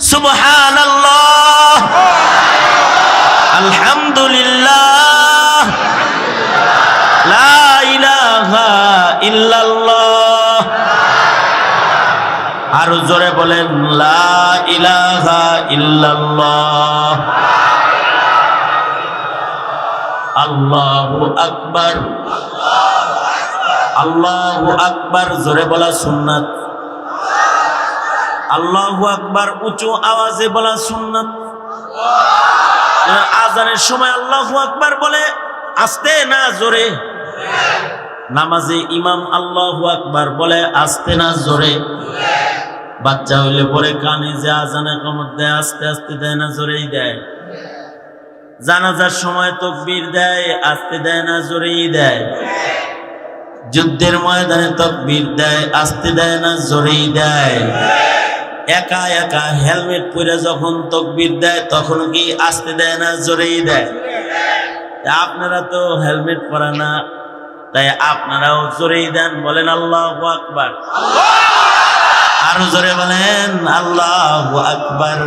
সুবহানাল্লাহ। আলহামদুলিল্লাহ। লা ইল্লাল্লাহ। আরও জোরে বলেন, লা ইলাহা ইল্লাল্লাহ। আল্লাহু আল্লাহু জোরে বলা সুন্নাত। আল্লাহু আকবার উঁচু আওয়াজে বলা সুন্নাত। আজানের সময় আল্লাহু আকবার বলে, আস্তে না জোরে। নামাজে ইমাম আল্লাহু আকবার বলে, আস্তে না জোরে। বাচ্চা হইলে পরে কানে যে আজানে কমর দেয়, আস্তে আস্তে দেয় না, জোরেই দেয়। জানাজার সময় তকবীর দেয়, আস্তে দেয় না, জোরেই দেয়। যুদ্ধের ময়দানে তকবীর দেয়, আস্তে দেয় না, জোরেই দেয়। একা একা হেলমেট পরে যখন তকবীর দেয়, তখন কি আসতে দেয় না, জোরেই দেয়? আপনারা তো হেলমেট পরা না, তাই আপনারাও জোরেই দেন, বলেন আল্লাহ আকবার। আরও জোরে বলেন, আল্লাহ আকবার।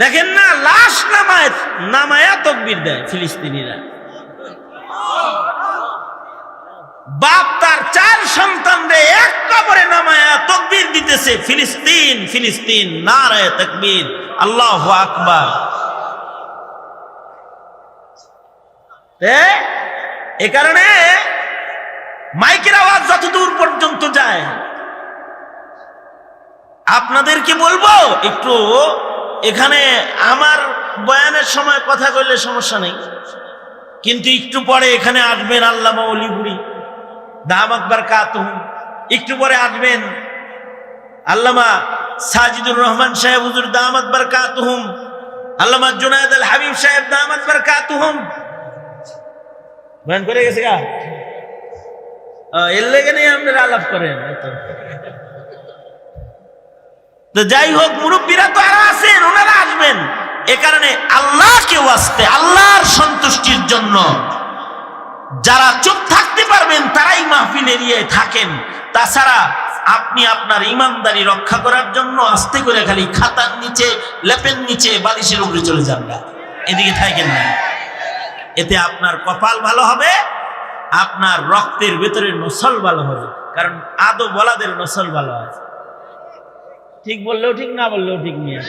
দেখেন না, লাশ নামায়, নামায়া তকবীর দেয় ফিলিস্তিনিরা। বাপ তার চার সন্তানরে এক কবরে নামায়া তকবীর দিতেছে, ফিলিস্তিন ফিলিস্তিন, নারায় তকবীর। আল্লাহ আকবার। এ কারণে মাইকের আওয়াজ যত দূর পর্যন্ত যায়, আপনাদেরকে বলব, একটু এখানে আমার বয়ানের সময় কথা কইলে সমস্যা নেই, কিন্তু একটু পরে এখানে আসবেন আল্লাহ অলিপুরি দাম আকবর কাতুম একটু পরে আসবেন। আল্লামা সাজিদুর রহমান সাহেব, হুজুর দাম আকবর কাতুহুম আল্লামা জুনায়দ আল হাবিব সাহেব, দাম আকবর কাতুহুম করে গেছে গা? এর লেগে নেই আপনারা আলাপ করেন। তো যাই হোক, মুরব্বীরা তো আরও আছেন, ওনারা আসবেন। এ কারণে আল্লাহকে আসতে আল্লাহর সন্তুষ্টির জন্য। যারা চুপ থাকতে পারবেন, তারাই মাহফিল এরিয়ায় থাকেন। তাছাড়া আপনি আপনার ইমানদারি রক্ষা করার জন্য আস্তে করে খালি খাতার নিচে, লেপের নিচে, বালিশের উপরে চলে যান না। এদিকে থাকেন না। এতে আপনার কপাল ভালো হবে, আপনার রক্তের ভেতরে নসল ভালো হবে, কারণ আদো বলাদের নসল ভালো আছে ঠিক বললেও ঠিক, না বললেও ঠিক নিয়ে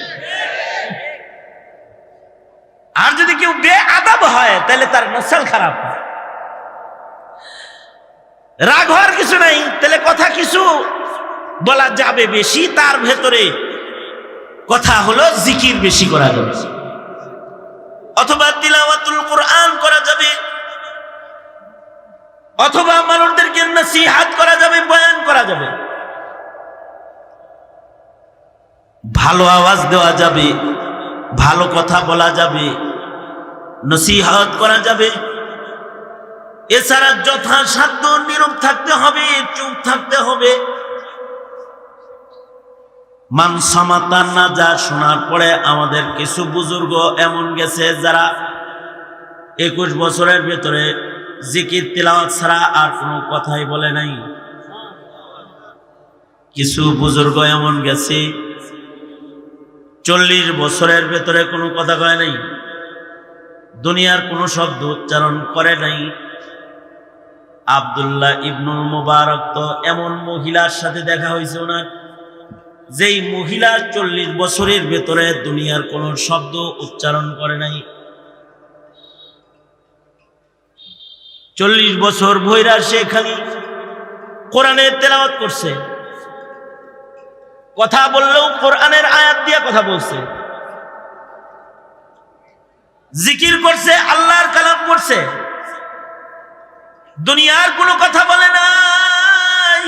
আর যদি কেউ বে আদাব হয়, তাহলে তার নসল খারাপ হয়। রাগ হওয়ার কিছু নাই, তাহলে কথা কিছু বলা যাবে বেশি, তার ভেতরে কথা হলো জিকির বেশি করা যাবে। অথবা তিলাওয়াতুল কোরআন করা যাবে, অথবা মানুষদেরকে নসিহাত করা যাবে, বয়ান করা যাবে। ভালো আওয়াজ দেওয়া যাবে, ভালো কথা বলা যাবে, নসিহাত করা যাবে। এছাড়া যথাসাধ্য নীরব থাকতে হবে, চুপ থাকতে হবে। মান সমাতার না যা শোনার পরে আমাদের কিছু বুজুর্গ এমন গেছে যারা একুশ বছরের ভেতরে জিকির তিলাওয়াত ছাড়া আর কোনো কথাই বলে নাই। কিছু বুজুর্গ এমন গেছে, চল্লিশ বছরের ভেতরে কোনো কথা কয় নাই। দুনিয়ার কোনো শব্দ উচ্চারণ করে নাই। আবদুল্লাহ ইবনুল মুবারক তো এমন মহিলার সাথে দেখা হয়েছে ওনার। যেই মহিলা চল্লিশ বছরের ভেতরে দুনিয়ার কোন শব্দ উচ্চারণ করে নাই। চল্লিশ বছর ভৈরা সে খালি কোরআনের তেলাওয়াত করছে। কথা বললেও কোরআনের আয়াত দিয়ে কথা বলছে। জিকির করছে, আল্লাহর কালাম করছে দুনিয়ার কোনো কথা বলে নাই।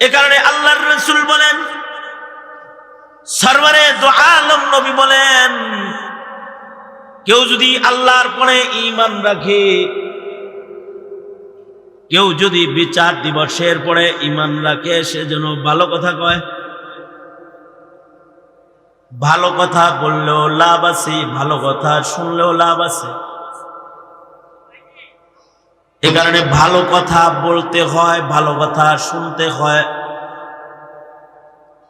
এ কারণে আল্লাহর রসুল বলেন সরবারে দো আলম নবী বলেন, কেউ যদি আল্লাহর পরে ইমান রাখে, কেউ যদি বিচার দিবসের পরে ইমান রাখে, সে যেন ভালো কথা কয়। ভালো কথা বললেও লাভ আছে, ভালো কথা শুনলেও লাভ আছে। এ কারণে ভালো কথা বলতে হয়, ভালো কথা শুনতে হয়।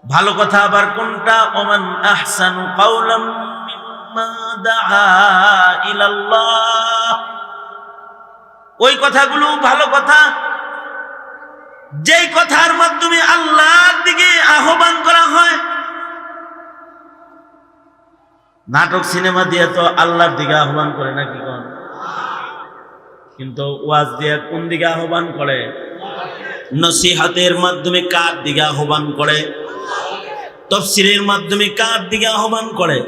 ভালো কথা আবার কোনটা? ওমান আহসানু ইলাল্লাহ। ওই কথাগুলো ভালো কথা। যেই কথার মাধ্যমে আল্লাহর দিকে আহ্বান করা হয়। নাটক, সিনেমা দিয়ে তো আল্লাহর দিকে আহ্বান করে নাকি কোন? কিন্তু ওয়াজ দিয়ে কোন দিকে আহ্বান করে? নসিহাতের মাধ্যমে কার দিকে আহ্বান করে? তফসিলের মাধ্যমে কার দিকে আহ্বান করে?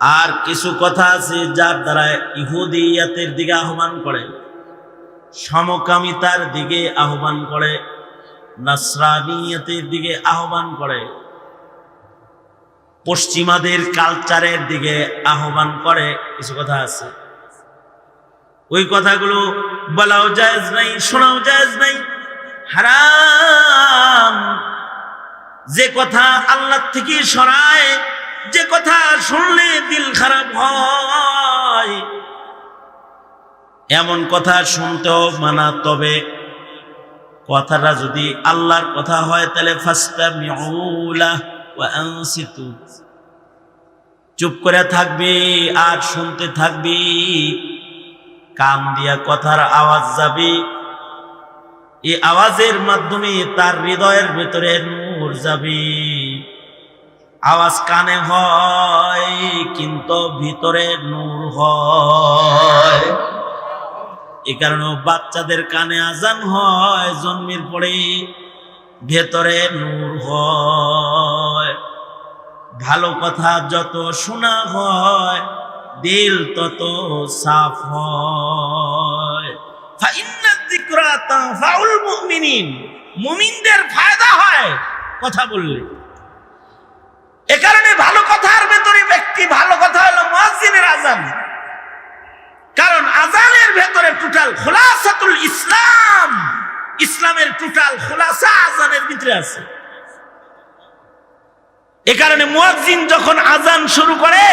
আর কিছু কথা আছে যার দ্বারা ইহুদিয়াতের দিকে আহ্বান করে। সমকামিতার দিকে আহ্বান করে। নাসরানিয়াতের দিকে আহ্বান করে। পশ্চিমাদের কালচারের দিকে আহ্বান করে। কিছু কথা আছে। ওই কথাগুলো বলাও জায়েজ নাই, শোনাও জায়েজ নাই। হারাম। যে কথা আল্লাহ থেকে সরায়, যে কথা শুনলে দিল খারাপ হয়। এমন কথা শুনতেও মানা, তবে কথাটা যদি আল্লাহর কথা হয়, তাহলে চুপ করে থাকবি আর শুনতে থাকবি। কান দিয়া কথার আওয়াজ যাবে। এই আওয়াজের মাধ্যমে তার হৃদয়ের ভেতরে নূর যাবে। আওয়াজ কানে হয়, কিন্তু ভিতরে নূর হয়। এ কারণে বাচ্চাদের কানে আজান হয়, জন্মের পরে ভেতরে নূর হয়। ভালো কথা যত শোনা হয় দিল তত সাফ হয়। মুমিনদের ফায়দা হয়, কথা বললে। এ কারণে ভালো কথার ভেতরে ব্যক্তি ভালো কথা হলো মুয়াজ্জিনের আজান কারণ আজানের ভেতরে টোটাল খোলাসাতুল ইসলাম, ইসলামের টোটাল খোলাসা আজানের ভিতরে আছে। এ কারণে মুয়াজ্জিন যখন আজান শুরু করে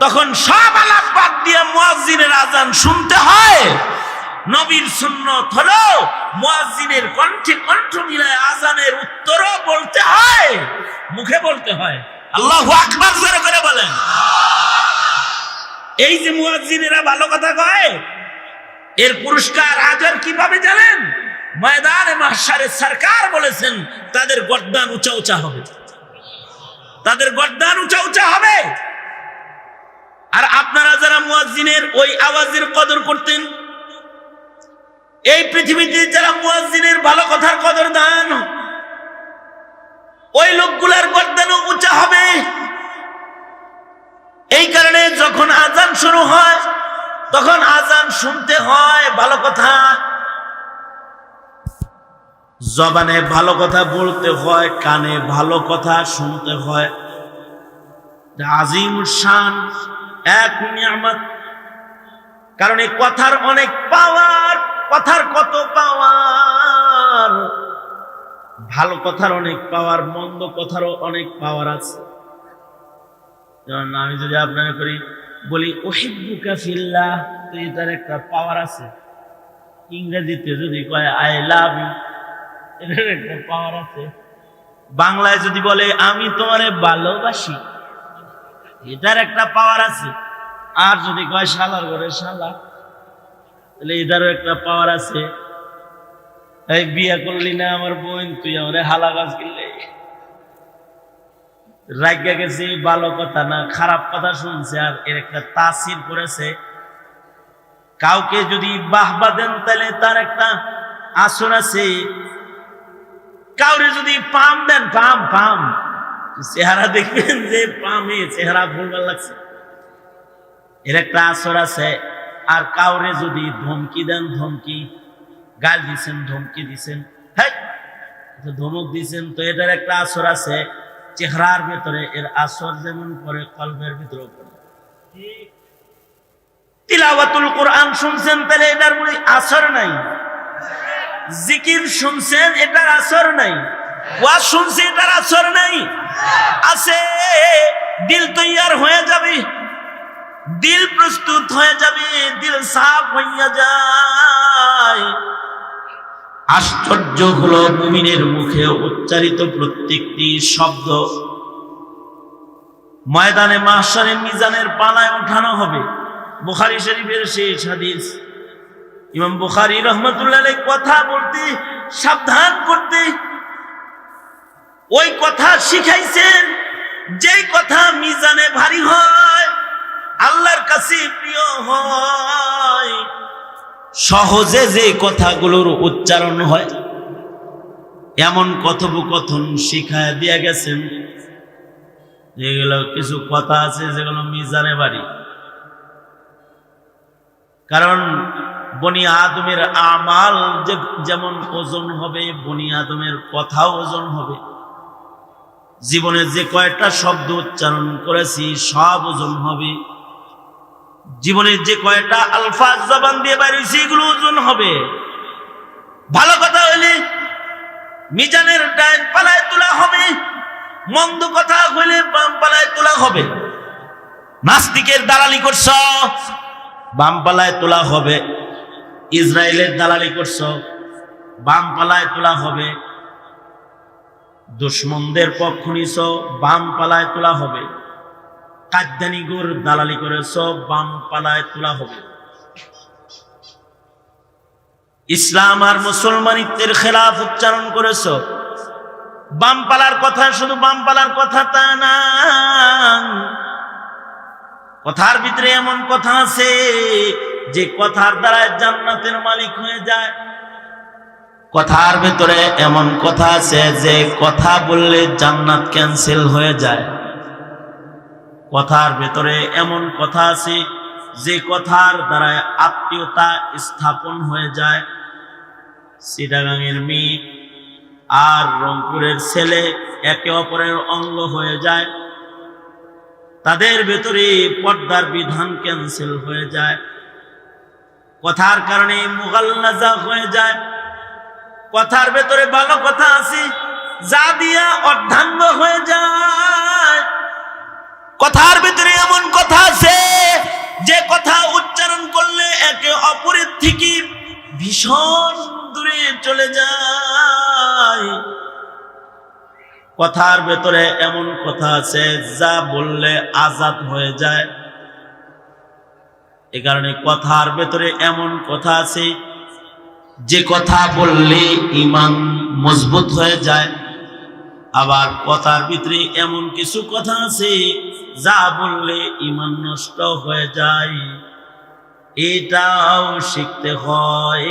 তখন সব আলাপ বাদ দিয়ে মুয়াজ্জিনের আজান শুনতে হয়। নবীর সুন্নত হলো মুয়াজ্জিনের কণ্ঠে কণ্ঠ মিলায় আজানের উত্তরও বলতে হয়, মুখে বলতে হয়। আল্লাহ আকবার জোরে করে বলেন। এই যে মুয়াজ্জিনেরা ভালো কথা কয়, এর পুরস্কার আজর কীভাবে জানেন? ময়দানে মাহশারে সরকার বলেছেন, তাদের গর্দান উঁচা উঁচা হবে। তাদের গর্দান উঁচা উঁচা হবে। আর আপনারা যারা মুয়াজ্জিনের ওই আওয়াজের কদর করতেন, এই পৃথিবীতে যারা মুয়াজ্জিনের ভালো কথার কদর দান, ওই লোকগুলার গর্দানও উঁচা হবে। এই কারণে যখন আজান শুরু হয়, তখন আজান শুনতে হয় ভালো কথা। জবানে ভালো কথা বলতে হয়, কানে ভালো কথা শুনতে হয়। আজিম শান এক নিয়ামত। কারণ এই কথার অনেক পাওয়ার, কথার কত পাওয়ার? ভালো কথার অনেক পাওয়ার, মন্দ কথারও অনেক পাওয়ার আছে। যেমন আমি যদি আপনাকে করি, বলি ওহিবুকা ফিল্লাহ তো এটার একটা পাওয়ার আছে। ইংরেজিতে যদি কয়, আই লাভ ইউ এটার একটা পাওয়ার আছে। বাংলায় যদি বলে, আমি তোমারে ভালোবাসি এটার একটা পাওয়ার আছে। আর যদি কয়, শালার ঘরে শালা, তাহলে এটারও একটা পাওয়ার আছে। এই বিয়ে করলি না আমার বোন, তুই আমার হালা গাছ কিনলে রাজ্ঞা গেছে, ভালো কথা না, খারাপ কথা শুনছে, আর এর একটা তাসির করেছে। কাউকে যদি বাহবা দেন, তাহলে তার একটা আসর আছে। কাউরে যদি পাম দেন, পাম পাম। চেহারা দেখবেন যে পামে চেহারা ভুলবার লাগছে। এর একটা আসর আছে, আর কাউরে যদি ধমকি দেন, ধমকি, গাল দিছেন, ধমকি দিছেন ধমক দিছেন, তো এটার একটা আসর আছে, চেহারার ভেতরে, এর আসর যেমন করে কলবের ভিতরে পড়ে। তিলাওয়াতুল কোরআন শুনছেন, তাহলে এটার মনে আসর নাই। জিকির শুনছেন, এটার আসর নাই। শুনছে এটার আসর নাই। আছে, দিল তৈয়ার হয়ে যাবে। দিল প্রস্তুত হয়ে যাবে, দিল সাফ হইয়া যায়। আশ্চর্য মুমিনের মুখে উচ্চারিত প্রত্যেকটি শব্দ। ময়দানে মাহশারের মিজানের পালায় উঠানো হবে। বুখারি শরীফের শেষ হাদিস। ইমাম বুখারি রহমতুল্লাহ কথা বলতে, সাবধান করতে ওই কথা শিখাইছেন, যেই কথা মিজানে ভারী হয়, আল্লাহর কাছে প্রিয় হয়। সহজে যে কথাগুলোর উচ্চারণ হয়, এমন কথোপকথন শিখায় দিয়া গেছেন, যেগুলো কিছু কথা আছে যেগুলো মিজানে বাড়ি কারণ বনি আদমের আমাল যেমন ওজন হবে, বনি আদমের কথাও ওজন হবে। জীবনে যে কয়টা শব্দ উচ্চারণ করেছি, সব ওজন হবে। জীবনের যে কয়টা আলফাজ জবান দিয়ে বাইরেছি এগুলো ওজন হবে। ভালো কথা হইলে মিজানের ডাইন পালায় তোলা হবে, মন্দ কথা হইলে বাম পালায় তোলা হবে। নাস্তিকের দালালি করছ, বাম পালায় তোলা হবে। ইসরায়েলের দালালি করছ, বাম পালায় তোলা হবে। দুশ্মনদের পক্ষ নিছ বাম পালায় তোলা হবে। কাদ্যানি গুর দালালি করেছ, বাম পালায় তোলা হবে। ইসলাম আর মুসলমানিত্বের খেলাফ উচ্চারণ করেছ। বাম পালার কথা শুধু বাম পালার কথা তা না। কথার ভিতরে এমন কথা আছে, যে কথার দ্বারা জান্নাতের মালিক হয়ে যায়। কথার ভেতরে এমন কথা আছে যে কথা বললে জান্নাত ক্যান্সেল হয়ে যায়। কথার ভেতরে এমন কথা আছে যে কথার দ্বারা আত্মীয়তা স্থাপন হয়ে যায়। সিটাগাংয়ের মেয়ে আর রংপুরের ছেলে একে অপরের অঙ্গ হয়ে যায়। তাদের ভেতরে পর্দার বিধান ক্যান্সেল হয়ে যায়। কথার কারণে মুগাল্লাজা হয়ে যায়। কথার ভেতরে ভালো কথা আছে। যা দিয়া অর্ধাঙ্গ হয়ে যায়। কথার ভেতরে এমন কথা আছে, যে কথা উচ্চারণ করলে একে অপরের থেকে ভীষণ দূরে চলে যায়। কথার ভেতরে এমন কথা আছে, যা বললে আজাদ হয়ে যায়। এ কারণে কথার ভেতরে এমন কথা আছে যে কথা বললে ইমান মজবুত হয়ে যায়। আবার কথার ভিতরে এমন কিছু কথা আছে, যা বললে ইমান নষ্ট হয়ে যায়। এটাও শিখতে হয়।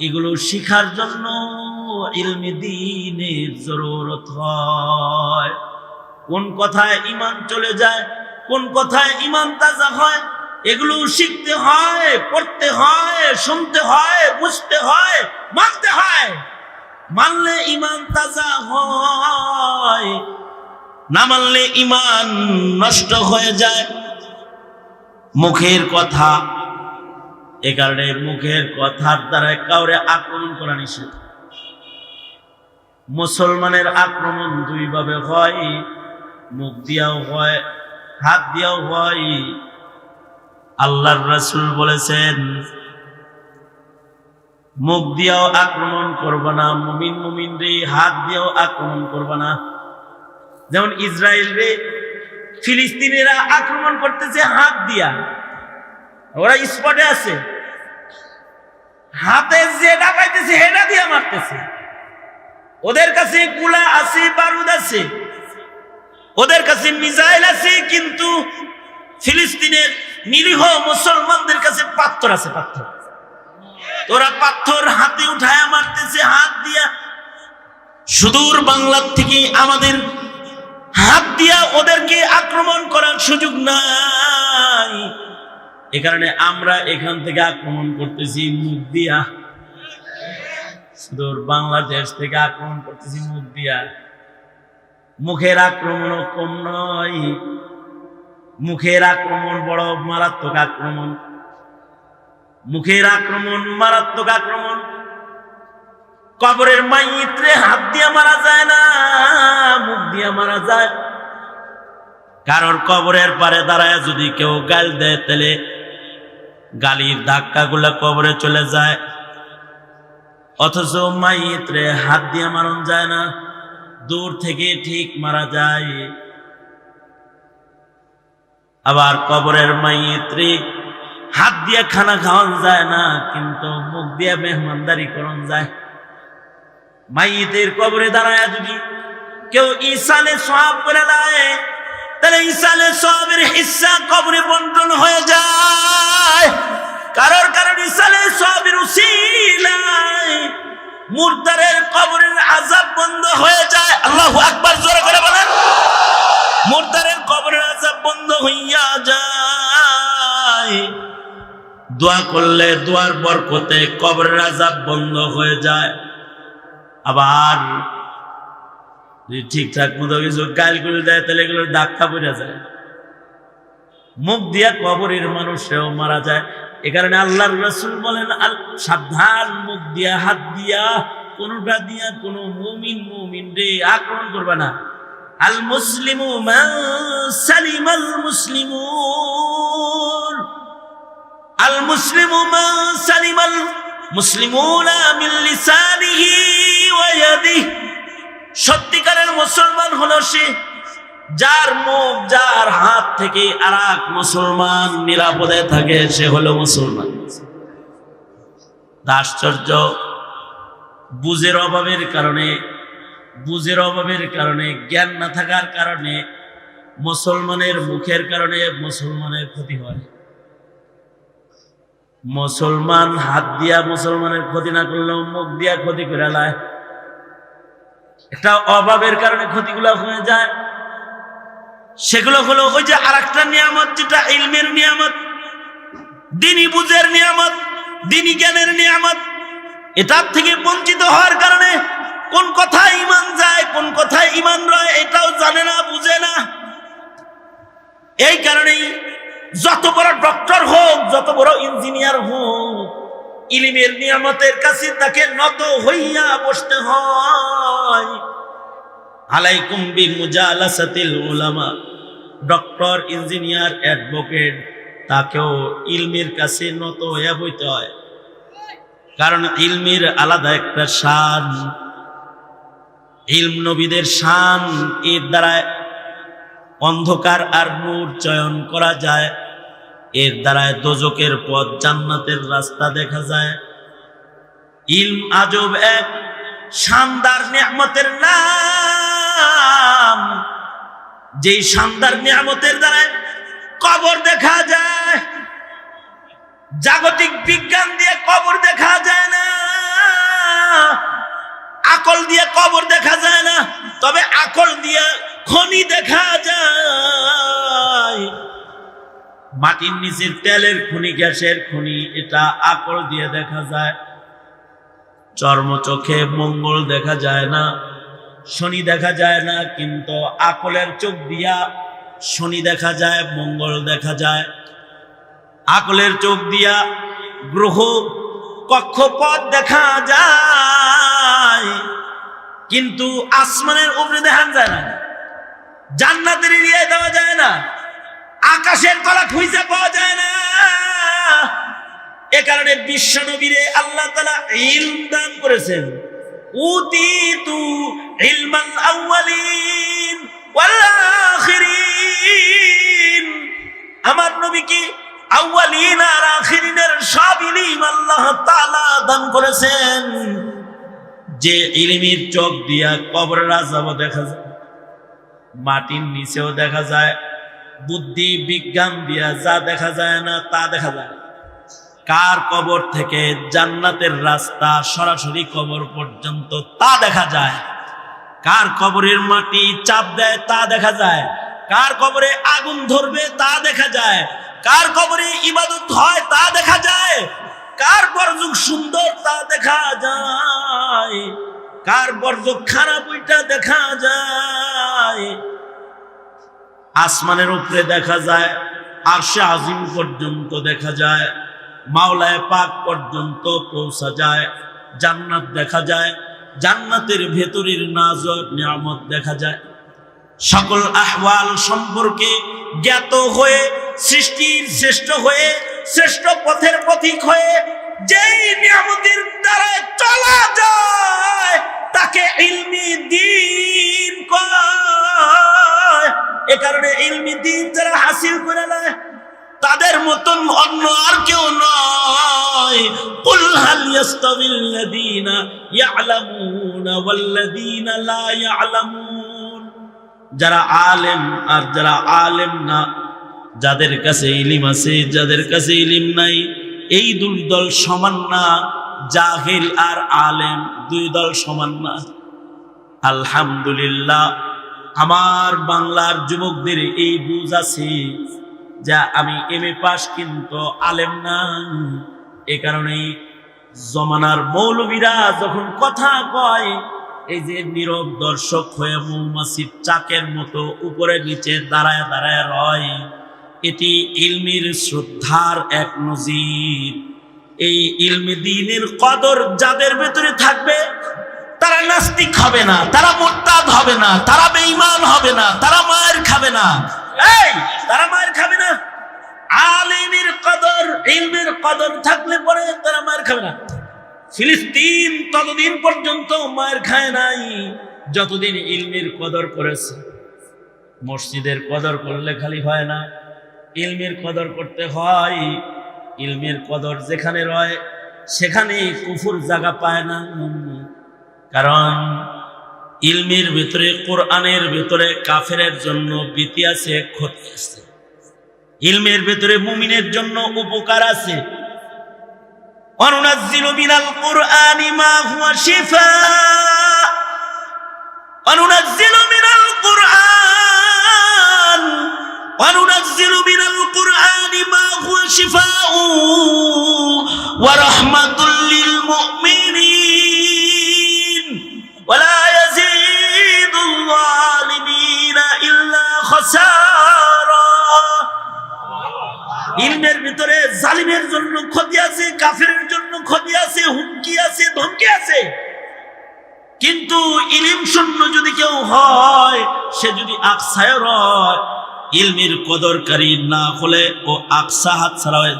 এগুলো শিখার জন্য ইলমি দিনের জরুরত হয়। কোন কথায় ইমান চলে যায়, কোন কথায় ইমান তাজা হয় এগুলো শিখতে হয়, পড়তে হয়, শুনতে হয়, বুঝতে হয়, মানতে হয়। মানলে ইমান তাজা হয়, না মানলে ইমান নষ্ট হয়ে যায়। মুখের কথা, এ কারণে মুখের কথার দ্বারা কাউরে আক্রমণ করা নিষেধ। মুসলমানের আক্রমণ দুইভাবে হয়, মুখ দিয়াও হয়, হাত দিয়াও হয় আল্লাহর রাসূল বলেছেন, মুখ দিয়েও আক্রমণ করবে না, মুমিন মুমিন রে হাত দিয়েও আক্রমণ করবে না। যেমন ইসরায়েল রে ফিলিস্তিনিরা আক্রমণ করতেছে হাত দিয়া। ওরা স্পটে আছে। হাতে যে ডাকাইতেছে, হেডা দিয়া মারতেছে। ওদের কাছে গুলা আছে, বারুদ আছে। ওদের কাছে মিসাইল আছে, কিন্তু ফিলিস্তিনের নিরীহ মুসলমানদের কাছে পাথর আছে, পাথর। তোরা পাথর হাতে উঠায় মারতেছে, হাত দিয়া। সুদূর বাংলার থেকে আমাদের হাত দিয়া ওদেরকে আক্রমণ করার সুযোগ নাই। এ কারণে আমরা এখান থেকে আক্রমণ করতেছি মুখ দিয়া। সুদূর বাংলাদেশ থেকে আক্রমণ করতেছি মুখ দিয়া। মুখের আক্রমণ কম নয়। মুখের আক্রমণ বড় মারাত্মক আক্রমণ। মুখের আক্রমণ, মারাত্মক আক্রমণ। কবরের মাইত্রে হাত দিয়ে মারা যায় না, মুখ দিয়ে মারা যায়। কারোর কবরের পারে দাঁড়ায় যদি কেউ গাল দেয়, তাহলে গালির ধাক্কা গুলা কবরে চলে যায়। অথচ মাইত্রে হাত দিয়ে মারণ যায় না, দূর থেকে ঠিক মারা যায়। আবার কবরের মাইত্রে হাত দিয়ে খানা খাওয়ান যায় না, কিন্তু মুখ দিয়ে মেহমানদারি করন যায়। মাইতের কবরে দাঁড়ায় যদি কেউ ইসালে সব করে দেয় তাহলে ইসালে সবের হিস্সা কবরে বন্টন হয়ে যায়। কারোর কারণ ইসালে সবের উসিলায় মুর্দারের কবরের আজাব বন্ধ হয়ে যায়। আল্লাহ আকবার জোরে করে বলেন। মুর্দারের কবরের আজাব বন্ধ হইয়া যায়। দোয়া করলে দোয়ার বরকতে কবরের আজাব বন্ধ হয়ে যায়। আবার ঠিকঠাক মতো কিছু গালগুলো দেয়, তাহলে এগুলো ধাক্কা পড়ে যায়। মুখ দিয়া কবরের মানুষেও মারা যায়। এ কারণে আল্লাহর রসুল বলেন সাবধান, মুখ দিয়া, হাত দিয়া কোনটা দিয়া কোন মুমিন মুমিন রে, আক্রমণ করবে না। আল আল সত্যিকারের মুসলমান হলো সে যার মুখ, যার হাত থেকে আর এক মুসলমান নিরাপদে থাকে, সে হলো মুসলমান। আশ্চর্য, বুঝের অভাবের কারণে বুঝের অভাবের কারণে, জ্ঞান না থাকার কারণে, মুসলমানের মুখের কারণে মুসলমানের ক্ষতি হয়। মুসলমান হাত দিয়া মুসলমানের ক্ষতি না করলেও মুখ দিয়া ক্ষতি করে একটা অভাবের কারণে ক্ষতিগুলো হয়ে যায়। সেগুলো হলো ওই যে আর একটা নিয়ামত, যেটা ইলমের নিয়ামত, দিনী বুঝের নিয়ামত দিনই জ্ঞানের নিয়ামত, এটার থেকে বঞ্চিত হওয়ার কারণে কোন কথায় ইমান যায়, কোন কথায় ইমান রয়, এটাও জানে না, বুঝে না। এই কারণেই যত বড় ডক্টর হোক, যত বড় ইঞ্জিনিয়ার হোক, ইলিমের নিয়ামতের কাছে তাকে নত হইয়া বসতে হয়। উলামা। ডক্টর, ইঞ্জিনিয়ার, অ্যাডভোকেট, তাকেও ইলমের কাছে নত হইয়া বইতে হয়। কারণ ইলমের আলাদা একটা শান। ইলম নবীদের শান, এর দ্বারা অন্ধকার আর নূর চয়ন করা যায়। এর দ্বারায় দোজকের পথ জান্নাতের রাস্তা দেখা যায়। ইলম আজব এক শানদার নিয়ামতের নাম। যেই শানদার নিয়ামতের দ্বারায় কবর দেখা যায়। জাগতিক বিজ্ঞান দিয়ে কবর দেখা যায় না। আকল দিয়ে কবর দেখা যায় না, তবে আকল দিয়ে খনি দেখা যায়। মাটির নিচের তেলের খনি, গ্যাসের খনি, এটা আকল দিয়ে দেখা যায়। চর্ম, চোখে মঙ্গল দেখা যায় না, শনি দেখা যায় না, কিন্তু আকলের চোখ দিয়া শনি দেখা যায়, মঙ্গল দেখা যায়। আকলের চোখ দিয়া গ্রহ কক্ষপথ দেখা যায়, কিন্তু আসমানের উপরে দেখা যায় না। জান্নাতের এরিয়ায় দেওয়া যায় না। আকাশের তলা খুঁজে পাওয়া যায় না। এ কারণে বিশ্ব নবীরে আল্লাহ তালা ইলম দান করেছেন। আউয়ালিন আমার নবী কি আউয়ালিন আর সব দান করেছেন। যে চোখ দিয়া দেখা যায়, মাটির নিচেও দেখা যায়, বুদ্ধি, বিজ্ঞান দিয়া যা দেখা যায় না তা দেখা যায়। কার কবর থেকে জান্নাতের রাস্তা সরাসরি কবর পর্যন্ত তা দেখা যায়। কার কবরের মাটি চাপ দেয় তা দেখা যায়। কার কবরে আগুন ধরবে তা দেখা যায়। কার কবরে ইবাদত হয় তা দেখা যায়। কার বর্জক সুন্দর তা দেখা যায়। কার বর্জক খারাপ ওইটা দেখা যায়। আসমানের উপরে দেখা যায়, আরশে আজিম পর্যন্ত দেখা যায়, মাওলায় পাক পর্যন্ত পৌঁছা যায়, জান্নাত দেখা যায়, জান্নাতের ভেতরের নাজর নিয়ামত দেখা যায়। সকল আহওয়াল সম্পর্কে জ্ঞাত হয়ে, সৃষ্টির শ্রেষ্ঠ হয়ে, শ্রেষ্ঠ পথের পথিক হয়ে যেই নিয়ামতের দ্বারা চলা যায়, তাকে ইলমি দিন এ কারণে ইলমি দিন যারা হাসিল করে নেয়, তাদের মতন অন্য আর কেউ নয়। লা ইয়ালামুন। যারা আলেম আর যারা আলেম না, যাদের কাছে ইলিম আছে, যাদের কাছে ইলিম নাই, এই দুই দল সমান না, জাহিল আর আলেম দুই দল সমান না। আলহামদুলিল্লাহ, আমার বাংলার যুবকদের এই বুঝ আছে যা আমি এম এ পাস কিন্তু আলেম না। এ কারণেই জমানার মৌলবীরা যখন কথা কয় এই যে নীরব দর্শক হয়ে মৌমাছির চাকের মতো উপরে নিচে দাঁড়ায় দাঁড়ায় রয়, এটি ইলমির শ্রদ্ধার এক নজির। এই ইলমে দিনের কদর যাদের ভেতরে থাকবে, তারা নাস্তিক হবে না, তারা মোরতাদ হবে না, তারা বেঈমান হবে না, তারা মায়ের খাবে না। এই, তারা মায়ের খাবে না। আলিমের কদর, ইলমের কদর থাকলে পরে তারা মায়ের খাবে না। ফিলিস্তিন ততদিন পর্যন্ত মায়ের খায় নাই, যতদিন ইলমের কদর করেছে। মসজিদের কদর করলে খালি হয় না। ইলমের কদর করতে হয়, ইলমের কদর যেখানে রয় সেখানে কুফুর জায়গা পায় না। কারণ ইলমের ভিতরে, কোরআনের ভিতরে কাফেরের জন্য বিতি আছে, ক্ষতি আছে। ইলমের ভিতরে মুমিনের জন্য উপকার আছে। وننزل من القرآن ما هو شفاء. وننزل من القرآن وننزل من القرآن ما هو شفاء. ورحمة للمؤمنين. ولا ইলমের ভিতরে জালিমের জন্য ক্ষতি আছে, কাফেরের জন্য ক্ষতি আছে, হুমকি আছে, ধমকি আছে। কিন্তু ইলিম শূন্য যদি কেউ হয়, সে যদি আকসায় হয়, ইলমের কদরকারী না হলে ও আকসা হাত ছাড়া হয়ে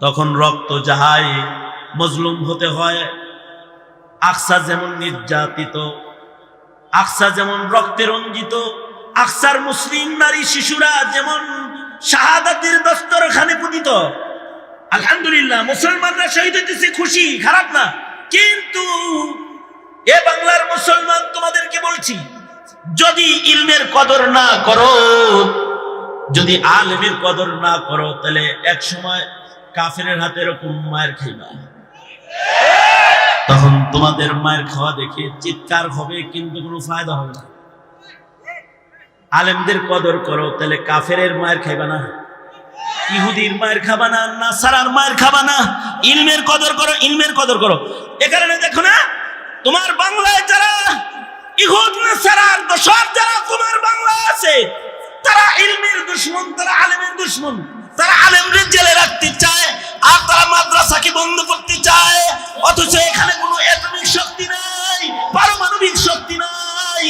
তখন রক্ত যাহাই মজলুম হতে হয়, আকসা যেমন নির্যাতিত, আকসা যেমন রক্তে রঞ্জিত, আকসার মুসলিম নারী শিশুরা যেমন শাহাদাতের দস্তরখানে পুতিত। আলহামদুলিল্লাহ, মুসলমানরা শহীদ হইতেছে, খুশি, খারাপ না। কিন্তু এ বাংলার মুসলমান তোমাদেরকে বলছি, যদি ইলমের কদর না করো, যদি আলমের কদর না করো, তাহলে এক সময় কাফেরের হাতে এরকম মায়ের খাইবা তখন তোমাদের মায়ের খাওয়া দেখে চিৎকার হবে, কিন্তু কোনো ফায়দা হবে না। আলেমদের কদর করো, তাহলে কাফেরের মায়ের খাইবা না। ইহুদির মায়ের খাবা না, নাসারার মায়ের খাবা না। ইলমের কদর করো, ইলমের কদর করো। এ কারণে দেখো না, তোমার বাংলায় যারা ইহুদ নাসারার দশর যারা তোমার বাংলায় আছে, তারা ইলমের দুশ্মন, তারা আলেমের দুশ্মন। তারা আলেমদের জেলে রাখতে চায়, আর তারা মাদ্রাসাকে বন্ধ করতে চায়? অথচ এখানে কোনো এটমিক শক্তি নাই, পারমাণবিক শক্তি নাই।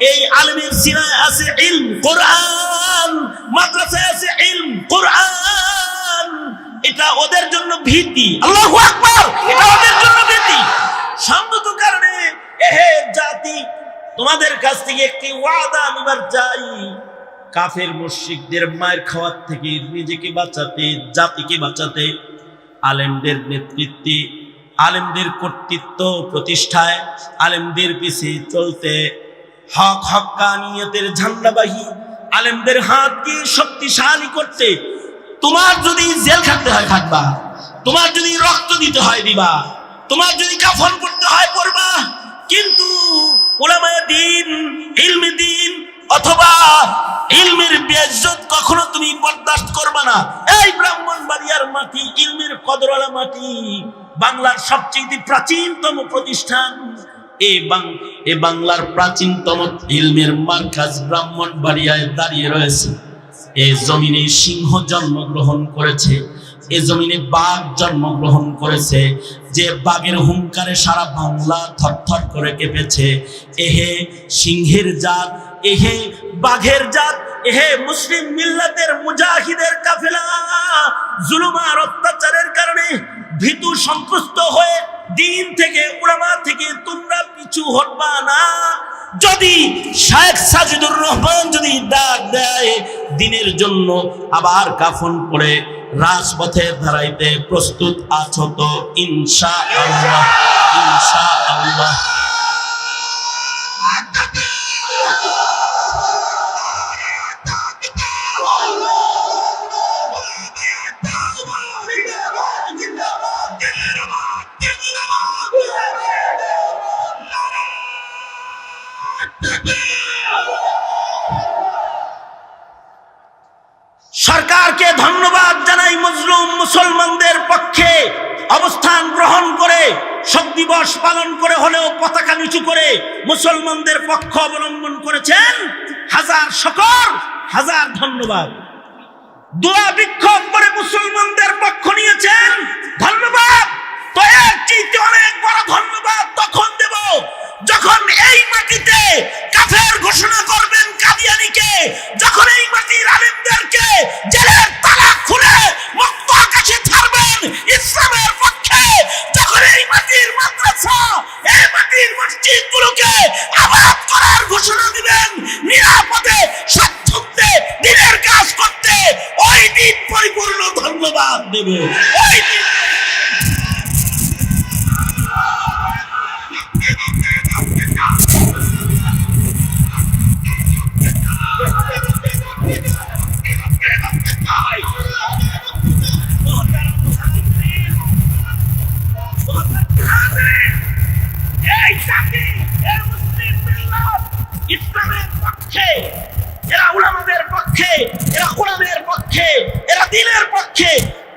এই আলেমের সিনায় আছে ইলম, কোরআন। মাদ্রাসায় আছে ইলম, কোরআন। এটা ওদের জন্য ভীতি। আল্লাহু আকবার! এটা ওদের জন্য ভীতি। সঙ্গত কারণে, এহে জাতি, তোমাদের কাছ থেকে একটি ওয়াদা নিবার চাই কাফের মুশরিকদের মায়ের খাওয়ার থেকে নিজেকে বাঁচাতে, জাতিকে বাঁচাতে, আলেমদের নেতৃত্বে, আলেমদের কর্তৃত্ব প্রতিষ্ঠায়, আলেমদের পিছে চলতে হক হক্কানিয়তের ঝান্ডাবাহী আলেমদের হাত হাতকে শক্তিশালী করতে তোমার যদি জেল খাটতে হয় খাটবা, তোমার যদি রক্ত দিতে হয় দিবা, তোমার যদি কাফন করতে হয় করবা কিন্তু ওলামায়ে দিন, ইলমে দিন অথবা ইলমের বেজ্জত কখনো তুমি বরদাস্ত করবা না। এই ব্রাহ্মণবাড়িয়ার মাটি, ইলমের কদরওয়ালা মাটি, বাংলার সবচেয়ে প্রাচীনতম প্রতিষ্ঠান। এ বাং এ বাংলার প্রাচীনতম ইলমের মার্কাজ ব্রাহ্মণবাড়িয়ায় দাঁড়িয়ে রয়েছে। এ জমিনে সিংহ জন্মগ্রহণ করেছে, এ জমিনে বাঘ জন্মগ্রহণ করেছে যে বাঘের হুঙ্কারে সারা বাংলা থরথর করে কেঁপেছে। এহে সিংহের জাত, এহে বাঘের জাত, এহে মুসলিম মিল্লাতের মুজাহিদের কাফেলা। জুলুম আর অত্যাচারের কারণে ভীতু সন্ত্রস্ত হয়ে দিন থেকে উলামা থেকে তোমরা পিছু হটবা না। যদি শেখ সাজিদুর রহমান যদি ডাক দেয়, দিনের জন্য আবার কাফন পড়ে রাজপথে দাঁড়াইতে প্রস্তুত আছো তো? ইনশা আল্লাহ ইনশা আল্লাহ সরকারকে ধন্যবাদ জানাই মজলুম মুসলমানদের পক্ষে। অবস্থান গ্রহণ করে, শোক দিবস পালন করে হলেও পতাকা নিচু করে মুসলমানদের পক্ষ অবলম্বন করেছেন হাজার শকর, হাজার ধন্যবাদ। দোয়া বিক্ষোভ করে মুসলমানদের পক্ষ নিয়েছেন, ধন্যবাদ। তো এর অনেক পক্ষে, এরা কোরআনের পক্ষে, এরা দিনের পক্ষে।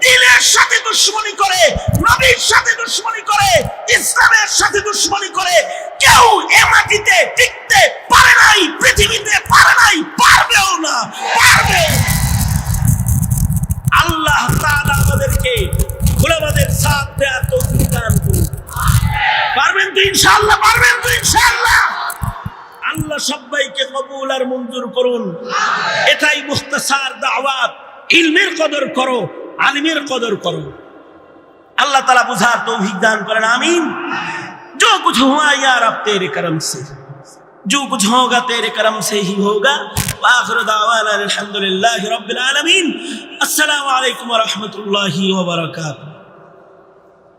দিনের সাথে দুশ্মনী করে, নবীর সাথে দুশ্মনী করে, ইসলামের সাথে দুশ্মনী করে। কেউ এ মাটিতে টিকতে পারে নাই, পৃথিবীতে পারে নাই, পারবেও না, পারবে। আল্লাহ তাআলা আমাদেরকে উলামাদের সাথ দেয়া তৌফিক দান করুন। পারবেন তো ইনশাআল্লাহ, পারবেন তো ইনশাআল্লাহ। আল্লাহ সবাইকে কবুল আর মঞ্জুর করুন এটাই মুখতাসার দাওয়াত ইলমের কদর করো আলিমের কদর করো अल्लाह ताला बुझार तौफीक दान करें आमीन जो कुछ हुआ यार अब तेरे करम से जो कुछ होगा तेरे करम से ही होगा आखिर दावाना अल्हम्दुलिल्लाहि रब्बिल आलमीन अस्सलाम वालेकुम व रहमतुल्लाहि व बरकातहू